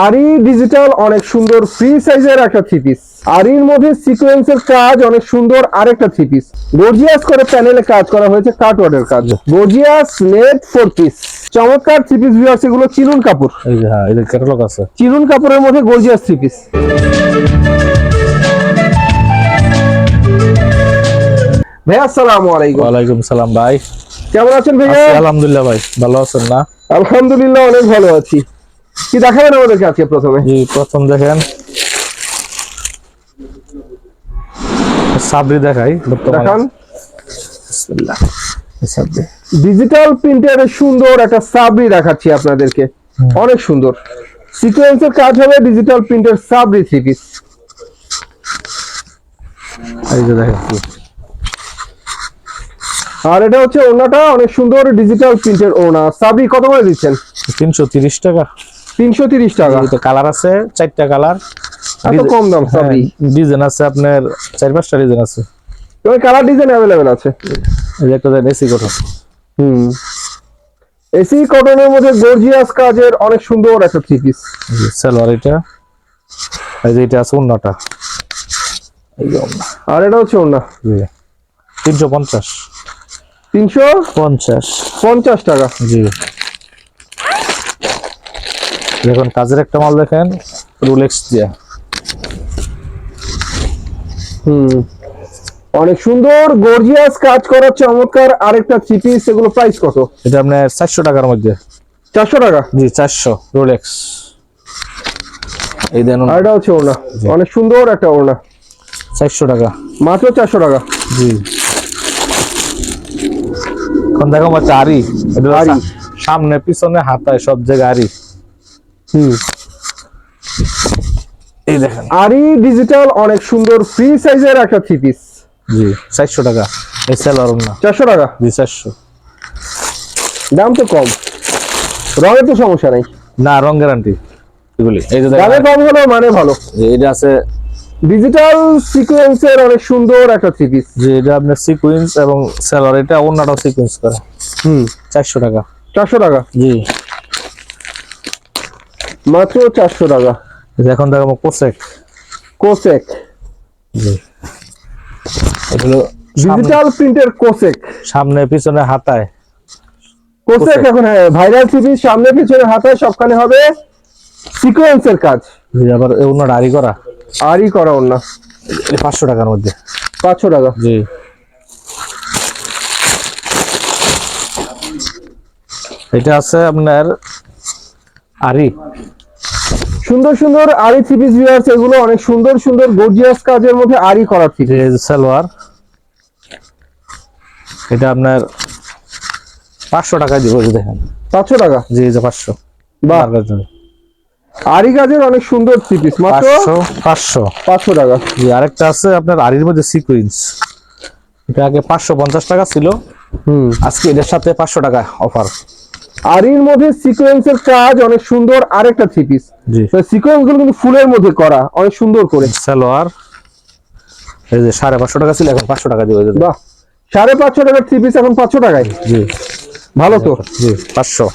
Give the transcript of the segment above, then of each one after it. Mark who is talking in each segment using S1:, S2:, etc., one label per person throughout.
S1: আরি ডিজিটাল অনেক সুন্দর ফ্রি সাইজের একটা থ্রি পিস আরির মধ্যে সিকোয়েন্সের কাজ অনেক সুন্দর আরেকটা থ্রি পিস গর্জিয়াস করে প্যানেলে কাজ করা হয়েছে কাটওয়ার্ডের কাজ। গর্জিয়াস নেট ফোর পিস চমৎকার থ্রি পিস ভিউয়ার্স এগুলো চিনুন কাপড়।
S2: এই যে হ্যাঁ এদের ক্যাটালগ আছে।
S1: চিনুন কাপড়ের মধ্যে গর্জিয়াস থ্রি পিস ভাইয়া আসসালামু আলাইকুম।
S2: ওয়ালাইকুম সালাম ভাই।
S1: কেমন আছেন ভাইয়া?
S2: আলহামদুলিল্লাহ ভাই ভালো আছেন না?
S1: আলহামদুলিল্লাহ অনেক ভালো আছি। কি দেখাবেন আমাদেরকে আজকে প্রথমে?
S2: জি প্রথম দেখেন। সাবরি দেখাই
S1: দেখান।
S2: বিসমিল্লাহ। এই সাবরি
S1: ডিজিটাল প্রিন্টের সুন্দর একটা সাবরি দেখাচ্ছি আপনাদেরকে। অনেক সুন্দর। সিকোয়েন্সের কাজ হবে ডিজিটাল প্রিন্টের সাবরি থ্রি পিস
S2: এই যে দেখেন।
S1: আর এটা হচ্ছে ওনাটা অনেক সুন্দর ডিজিটাল প্রিন্টের ওনা সাবরি কত করে দিচ্ছেন?
S2: তিনশো তিরিশ টাকা।
S1: তিনশো তিরিশ টাকা।
S2: এতে কালার আছে চারটা কালার।
S1: এত কম দাম সাবরি
S2: ডিজাইন আছে আপনার চার পাঁচটা ডিজাইন আছে।
S1: তোমার কালার ডিজাইন অ্যাভেলেবেল আছে।
S2: এই একটা দেন এসি কটন।
S1: হুম। এসি কটনের মধ্যে গর্জিয়াস কাজের অনেক সুন্দর একটা থ্রি পিস
S2: সালোয়ার এটা। এই যে এটা আছে অন্যটা।
S1: আর এটা হচ্ছে
S2: জি তিনশো পঞ্চাশ।
S1: তিনশো
S2: পঞ্চাশ।
S1: পঞ্চাশ টাকা।
S2: জি। দেখুন কাজের একটা মাল দেখেন রুলেক্স দিয়া।
S1: হুম। অনেক সুন্দর গর্জিয়াস কাজ করা চমৎকার। আরেকটা থ্রি পিস এগুলো প্রাইস কত?
S2: এটা আপনার চারশো টাকার মধ্যে।
S1: চারশো টাকা?
S2: জি চারশো রোলেক্স এই দেন
S1: আর এটা হচ্ছে ওড়না। অনেক সুন্দর একটা ওড়না।
S2: চারশো টাকা।
S1: মাত্র চারশো টাকা।
S2: জি। এখন দেখো বাচ্চা আরি। সামনে পিছনে হাতায় সব জায়গায় আরি।
S1: হুম।
S2: এই দেখেন।
S1: আরি ডিজিটাল অনেক সুন্দর ফ্রি সাইজের একটা থ্রি পিস
S2: জি। চারশো টাকা। এই সেলার না।
S1: চারশো টাকা?
S2: জি চারশো।
S1: দাম তো কম। রঙের তো সমস্যা নেই।
S2: না রং গ্যারান্টি এগুলি এই যে
S1: দামে
S2: দেখেন
S1: কম হলেও মানে ভালো।
S2: যে এটা আছে
S1: ডিজিটাল সিকোয়েন্সের অনেক সুন্দর একটা থ্রি পিস
S2: যে এটা আপনার সিকুয়েন্স এবং সেলার এটা অন্যটাও সিকুয়েন্স করে।
S1: হুম।
S2: চারশো টাকা।
S1: চারশো টাকা।
S2: জি।
S1: মাত্র চারশো টাকা।
S2: এখন দেখো কোসেক
S1: কোসেক
S2: এটা
S1: ডিজিটাল প্রিন্টের কোসেক
S2: সামনে পিছনে হাতায়।
S1: কোসেক এখন হ্যাঁ ভাইরাল থ্রি পিস সামনে পিছনে হাতায় সবখানে হবে সিকোয়েন্সের কাজ।
S2: আবার অন্যটা আরি করা।
S1: আরই করা ওর
S2: পাঁচশো টাকার মধ্যে।
S1: পাঁচশো টাকা।
S2: জি। এটা আছে আপনার আরি
S1: সুন্দর সুন্দর আরি থ্রি পিস ভিউয়ার্স এগুলো অনেক সুন্দর সুন্দর গর্জিয়াস কাজের মধ্যে আরি করা থ্রি
S2: সালোয়ার এটা আপনার পাঁচশো টাকা দিব দেখেন।
S1: পাঁচশো টাকা?
S2: জি যে পাঁচশো।
S1: বাহ। আরি কাজের অনেক সুন্দর থ্রি পিস মাত্র
S2: পাঁচশো পাঁচশো।
S1: পাঁচশো টাকা।
S2: জি আরেকটা আছে আপনার আরির মধ্যে সিকুয়েন্স এটা আগে পাঁচশো পঞ্চাশ টাকা ছিল।
S1: হুম।
S2: আজকে এটার সাথে পাঁচশো টাকা অফার
S1: আরির মধ্যে সিকোয়েন্সের কাজ অনেক সুন্দর আরেকটা থ্রি পিস সিকোয়েন্সগুলো কিন্তু ফুলের মধ্যে করা অনেক সুন্দর করে।
S2: সালোয়ার এই যে সাড়ে পাঁচশো টাকা ছিল এখন পাঁচশো টাকা দিব এই
S1: বাহ সাড়ে পাঁচশো টাকার থ্রি পিস এখন পাঁচশো টাকায়।
S2: জি।
S1: ভালো তো।
S2: জি পাঁচশো।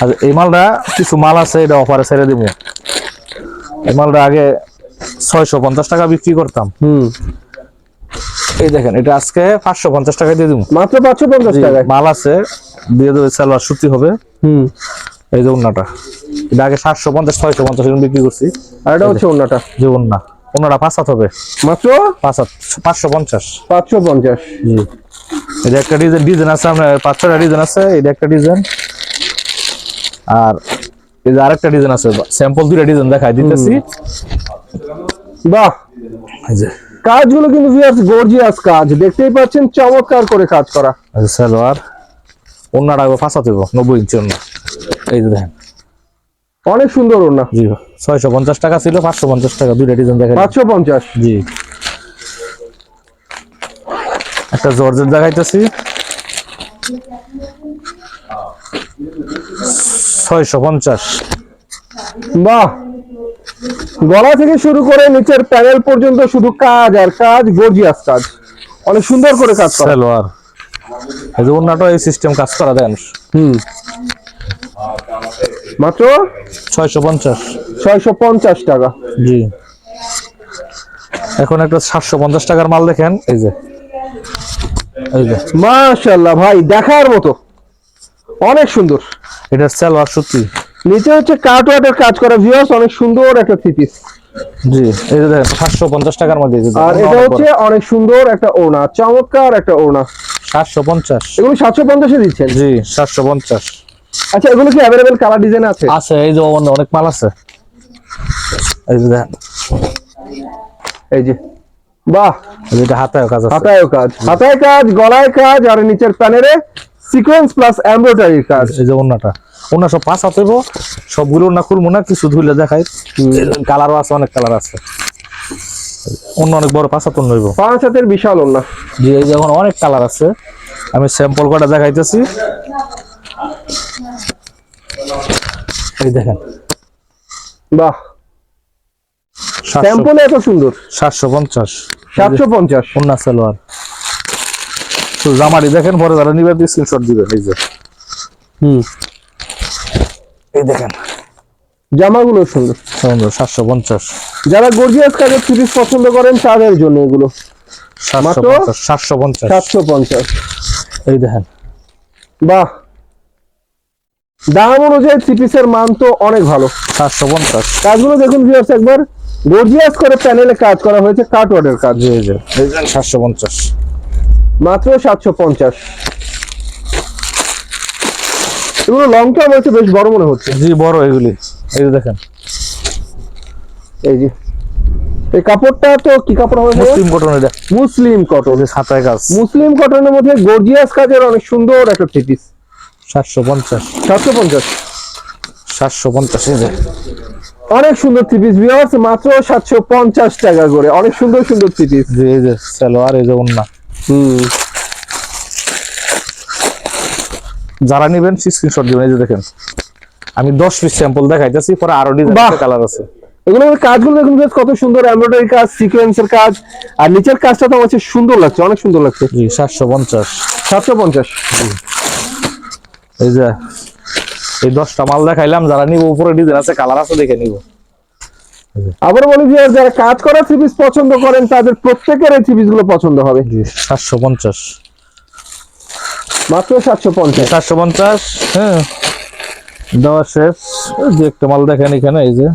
S2: আর এই মালটা কিছু মাল আছে এটা অফারে ছেড়ে দিব। এই মালটা আগে ছয়শো পঞ্চাশ টাকা বিক্রি করতাম।
S1: হুম।
S2: এই দেখেন এটা আজকে পাঁচশো পঞ্চাশ টাকা দিয়ে দিব।
S1: মাত্র পাঁচশো পঞ্চাশ টাকায়?
S2: মাল আছে দিয়ে দেবে সালোয়ার সুতি হবে।
S1: হুম।
S2: এই যে উন্নাটা এটা আগে সাতশো পঞ্চাশ ছয়শো পঞ্চাশ এরকম বিক্রি করছি।
S1: আর এটা হচ্ছে অন্যটা
S2: যে উন্না উন্নাটা পাঁচ হাত হবে।
S1: মাত্র?
S2: পাঁচ হাত পাঁচশো পঞ্চাশ।
S1: পাঁচশো পঞ্চাশ।
S2: জি। এটা একটা ডিজাইন ডিজাইন আছে আপনার পাঁচ ছটা ডিজাইন আছে এটা একটা ডিজাইন। আর এই যে আরেকটা ডিজাইন আছে স্যাম্পল দুইটা ডিজাইন দেখাই দিতেছি।
S1: বাহ।
S2: এই যে।
S1: কাজগুলো কিন্তু ভিউয়ার্স গর্জিয়াস কাজ। দেখতেই পাচ্ছেন চমৎকার করে কাজ করা।
S2: এই সালোয়ার। অন্যটা আগে হাত হইব নব্বই ইঞ্চি অন্য এই যে দেখেন।
S1: অনেক সুন্দর ওড়না।
S2: জি ছয়শো পঞ্চাশ টাকা ছিল পাঁচশো পঞ্চাশ টাকা দুইটা ডিজাইন দেখাই
S1: পাঁচশো পঞ্চাশ।
S2: জি। একটা জর্জেট দেখাইতেছি। ছয়শো পঞ্চাশ।
S1: বাহ! গলা থেকে শুরু করে নিচের প্যানেল পর্যন্ত শুধু কাজ আর কাজ গর্জিয়াস কাজ। অনেক সুন্দর করে কাজ করা।
S2: সালোয়ার। এই যে এই সিস্টেম কাজ করা দেন।
S1: হুম। মাত্র?
S2: ছয়শো পঞ্চাশ।
S1: ছয়শো পঞ্চাশ টাকা।
S2: জি। এখন একটা সাতশো পঞ্চাশ টাকার মাল দেখেন এই যে। এই যে।
S1: মাশাল্লাহ ভাই দেখার মতো। অনেক সুন্দর।
S2: এটা সালোয়ার সত্যি
S1: নিচে হচ্ছে কাটওয়ার্টের কাজ করা ভিউয়ার্স অনেক সুন্দর একটা থ্রি পিস
S2: জি এই যে দেখেন সাতশো পঞ্চাশ টাকার মধ্যে এই যে
S1: আর এটা হচ্ছে অনেক সুন্দর একটা ওড়না চমৎকার একটা ওড়না।
S2: সাতশো পঞ্চাশ।
S1: এগুলো সাতশো পঞ্চাশে দিচ্ছেন?
S2: জি সাতশো পঞ্চাশ।
S1: আচ্ছা এগুলো কি অ্যাভেলেবেল কালার ডিজাইন আছে?
S2: আছে এই যে অন্য অনেক মাল আছে। এই যে দেখেন।
S1: এই যে বাহ!
S2: এটা হাতায় কাজ আছে।
S1: হাতায় কাজ হাতায় কাজ গলায় কাজ আর নিচের প্যানেলে সিকোয়েন্স প্লাস এমব্রয়ডারির কাজ।
S2: এই যে অন্যটা অন্য সব পাঁচ হাতে সবগুলো না খুলবো না কিছু ধুইলে দেখাই। কালারও আছে অনেক কালার আছে। অন্য অনেক বড় পাঁচ হাত নইব
S1: পাঁচ হাতের বিশাল ওড়না
S2: জি এই যখন অনেক কালার আছে। আমি স্যাম্পল কটা দেখাইতেছি। এই দেখেন।
S1: বাহ। স্যাম্পল এত সুন্দর।
S2: সাতশো পঞ্চাশ।
S1: সাতশো পঞ্চাশ।
S2: অন্য সালোয়ার। তো জামাটি দেখেন পরে যারা নিবে স্ক্রিনশট দিবেন এই যে।
S1: হুম।
S2: এই দেখেন।
S1: জামাগুলো সুন্দর।
S2: সুন্দর সাতশো পঞ্চাশ।
S1: যারা গর্জিয়াস কাজের পিস পছন্দ করেন তাদের জন্য এগুলো।
S2: সাতশো পঞ্চাশ সাতশো পঞ্চাশ। এই দেখেন।
S1: বাহ। দাম অনুযায়ী থ্রি পিসের মান তো অনেক ভালো।
S2: সাতশো পঞ্চাশ।
S1: কাজগুলো দেখুন ভিউয়ার্স একবার গর্জিয়াস করে প্যানেলে কাজ করা হয়েছে কাটওয়ার্ডের কাজ।
S2: সাতশো পঞ্চাশ।
S1: মাত্র সাতশো পঞ্চাশ। এগুলো লং টার্ম হচ্ছে বেশ বড় মনে হচ্ছে।
S2: জি বড় এগুলি। এই যে দেখেন।
S1: এই যে। এই কাপড়টা তো কি কাপড় হবে
S2: মুসলিম কটন এটা।
S1: মুসলিম কটন
S2: কাজ
S1: মুসলিম কটনের মধ্যে গর্জিয়াস কাজের অনেক সুন্দর একটা থ্রি পিস
S2: সাতশো পঞ্চাশ।
S1: সাতশো পঞ্চাশ।
S2: সাতশো পঞ্চাশ
S1: অনেক সুন্দর থ্রি পিস ভিউয়ার্স মাত্র সাতশো পঞ্চাশ টাকা করে। অনেক সুন্দর সুন্দর থ্রি পিস
S2: জি এই সালোয়ার এই যে যারা নেবেন স্ক্রিনশট দিবেন এই যে দেখেন। আমি দশ পিস স্যাম্পল দেখাইতেছি পরে
S1: আরও
S2: ডিজাইন কালার আছে।
S1: এগুলো কাজগুলো দেখুন বেশ কত সুন্দর এমব্রয়ডারি কাজ সিকোয়েন্সের কাজ আর নিচের কাজটা তো আমার সুন্দর লাগছে অনেক সুন্দর লাগছে।
S2: জি সাতশো পঞ্চাশ।
S1: সাতশো পঞ্চাশ।
S2: এই যে এই দশটা মাল দেখাইলাম যারা নিব উপরে ডিজাইন আছে কালার আছে দেখে নিব।
S1: আবার বলি যে যারা কাজ করা থ্রি পিস পছন্দ করেন তাদের প্রত্যেকের এই থ্রি পিসগুলো পছন্দ হবে।
S2: সাতশো পঞ্চাশ।
S1: মাত্র সাতশো পঞ্চাশ।
S2: সাতশো পঞ্চাশ হ্যাঁ। দেওয়া শেষ। যে একটা মাল দেখেন এখানে এই যে।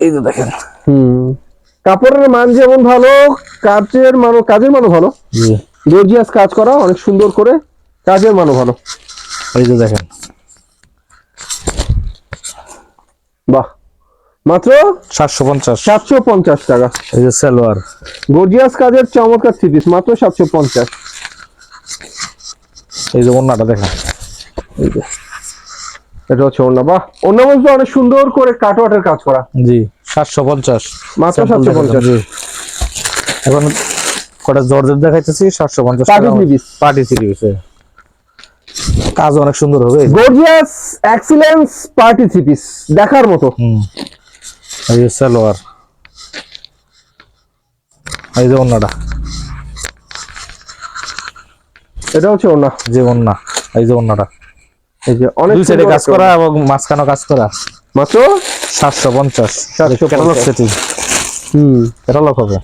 S2: এই যে দেখেন।
S1: হুম। কাপড়ের মান যেমন ভালো কাজের মানও কাজের মানও ভালো।
S2: জি।
S1: গর্জিয়াস কাজ করা অনেক সুন্দর করে কাজের মানও ভালো।
S2: এই যে দেখেন।
S1: বাহ। মাত্র
S2: সাতশো পঞ্চাশ।
S1: সাতশো পঞ্চাশ টাকা।
S2: এই যে সালোয়ার।
S1: গর্জিয়াস কাজের চমৎকার থ্রি পিস মাত্র সাতশো পঞ্চাশ।
S2: এই যে অন্যটা দেখেন এই যে।
S1: এটা হচ্ছে অন্য বাহ। অন্য মধ্যে অনেক সুন্দর করে কাটওয়াটের কাজ করা।
S2: জি সাতশো পঞ্চাশ।
S1: মাত্র 750
S2: জি। এখন কটা জর্জেট দেখাইতেছি সাতশো পঞ্চাশ
S1: Party three piece।
S2: Party three piece কাজ অনেক সুন্দর হবে।
S1: Gorgeous excellence party three piece দেখার মতো।
S2: এই সালোয়ার। এই যে অন্যটা
S1: এটা হচ্ছে অন্য
S2: যে অন্য এই যে অন্যটা
S1: এই যে অনেক
S2: দুই সাইডে কাজ করা এবং মাঝখানেও কাজ করা।
S1: মাত্র?
S2: সাতশো পঞ্চাশ।
S1: 750
S2: ক্যাটালগ সেটিং
S1: হুম।
S2: ক্যাটালগ হবে।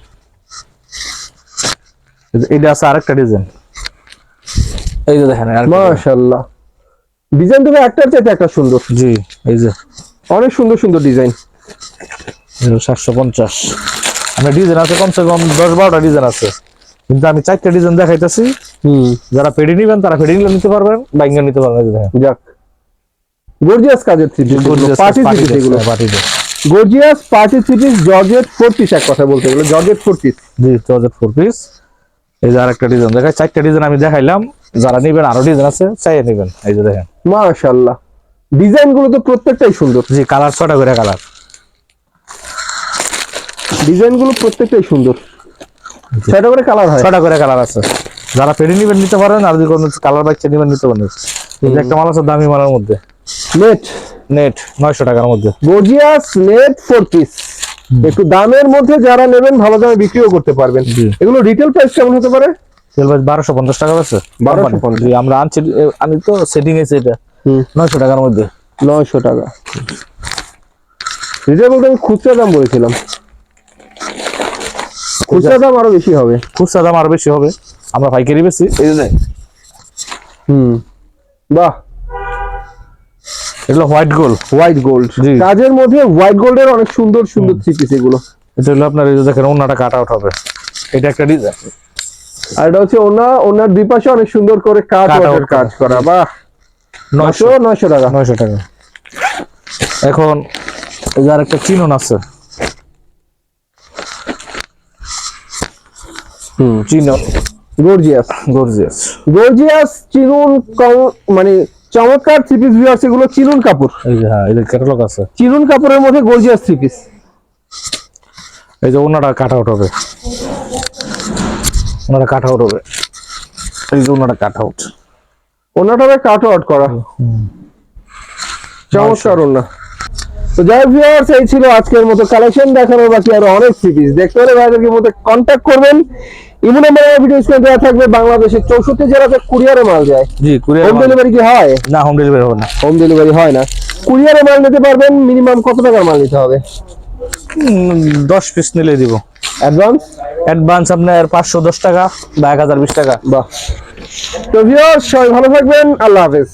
S2: এটা আছে আরেকটা ডিজাইন এই যে দেখেন
S1: মাশাআল্লাহ। ডিজাইন তো একটার চাইতে একটা সুন্দর।
S2: জি এই যে।
S1: অনেক সুন্দর সুন্দর ডিজাইন।
S2: সাতশো পঞ্চাশ। আমি ডিজাইন আছে কমসে কম দশ বারোটা ডিজাইন আছে। কিন্তু আমি চারটা ডিজাইন দেখাইতেছি।
S1: হুম।
S2: যারা পেডি নিবেন তারা পেডি নিলে নিতে পারবেন বাইঙ্গা নিতে পারবেন দেখেন।
S1: যাক। গর্জিয়াস কাজের three piece party three piece এগুলো।
S2: পার্টিতে
S1: gorgeous party three piece georgette four piece এক কথা বলতে গেলে জর্জেট ফোর পিস
S2: জি জর্জেট ফোর পিস এই যে আরেকটা ডিজাইন দেখাই চারটা ডিজাইন আমি দেখাইলাম। যারা নিবেন আরও ডিজাইন আছে চাইয়ে নিবেন। এই যে দেখেন।
S1: মাশাআল্লাহ। ডিজাইনগুলো তো প্রত্যেকটাই সুন্দর।
S2: জি কালার ছটা করে কালার।
S1: ডিজাইনগুলো প্রত্যেকটাই সুন্দর। সেটা করে কালার হয়।
S2: ছটা করে কালার আছে। যারা পেডি নিবেন নিতে পারেন আর যদি কোনো কালার বাচ্চা নিবেন নিতে পারেন। একটা মাল আছে দামি মালের মধ্যে।
S1: নেট।
S2: নেট নয়শো টাকার মধ্যে।
S1: Gorgeous net four piece. একটু দামের মধ্যে যারা নেবেন ভালো দামে বিক্রিও করতে পারবেন। এগুলো রিটেল প্রাইস কেমন হতে পারে?
S2: বারোশো পঞ্চাশ টাকা আছে
S1: 1250
S2: জি আমরা আনছি আনি তো সেটিং এসে এটা। নয়শো টাকার মধ্যে।
S1: নয়শো টাকা। রিজেল বলতে আমি খুচরা দাম বলেছিলাম। খুচরা দাম আরও বেশি হবে।
S2: খুচরা দাম আরও বেশি হবে। আমরা পাইকারি বেশি এই জন্য।
S1: হুম। বাহ।
S2: এগুলো হোয়াইট গোল
S1: হোয়াইট গোল্ড। কাজের মধ্যে হোয়াইট গোল্ডের অনেক সুন্দর সুন্দর থ্রি পিস এগুলো।
S2: এটা হলো আপনার এই যে দেখেন অন্যটা কাট আউট হবে। এটা একটা ডিজাইন
S1: আর এটা হচ্ছে ওনা ওনার দুই পাশে অনেক সুন্দর করে কাট
S2: Cut
S1: কাজ করা। বাহ!
S2: নয়শো
S1: নয়শো নয়শো টাকা।
S2: নয়শো টাকা। এখন এই যে আরেকটা চিনন আছে।
S1: হুম।
S2: চিনন
S1: গর্জিয়াস
S2: গর্জিয়াস
S1: গর্জিয়াস চিনুন মানে চমৎকার থ্রি পিস আছে এগুলো চিনুন কাপড়
S2: এই যে হ্যাঁ এই ক্যাটালগ আছে।
S1: চিনুন কাপড়ের মধ্যে গর্জিয়াস থ্রি পিস
S2: এই যে ওনাটা কাট আউট হবে। ওনাটা কাট আউট হবে। এই যে ওনাটা কাট আউট
S1: ওনাটা কাট আউট করা। চমৎকার ওনা। তো যাই ভিউয়ার্স এই ছিল আজকের মতো কালেকশন দেখানোর বাকি আরও অনেক সিরিজ দেখতে হলে ভাইদেরকে মধ্যে কন্ট্যাক্ট করবেন। ইমো নাম্বার ভিডিও স্ক্রিনে দেওয়া থাকবে বাংলাদেশের চৌষট্টি জেলাতে কুরিয়ারে মাল যায়।
S2: জি কুরিয়ার
S1: হোম ডেলিভারি কি হয়?
S2: না হোম ডেলিভারি হবে না।
S1: হোম ডেলিভারি হয় না। কুরিয়ারে মাল নিতে পারবেন মিনিমাম কত টাকার মাল নিতে হবে?
S2: দশ পিস নিলে দিব।
S1: অ্যাডভান্স
S2: অ্যাডভান্স আপনার পাঁচশো দশ টাকা বা এক হাজার বিশ টাকা।
S1: বাহ। তো ভিউয়ার্স সবাই ভালো থাকবেন। আল্লাহ হাফেজ।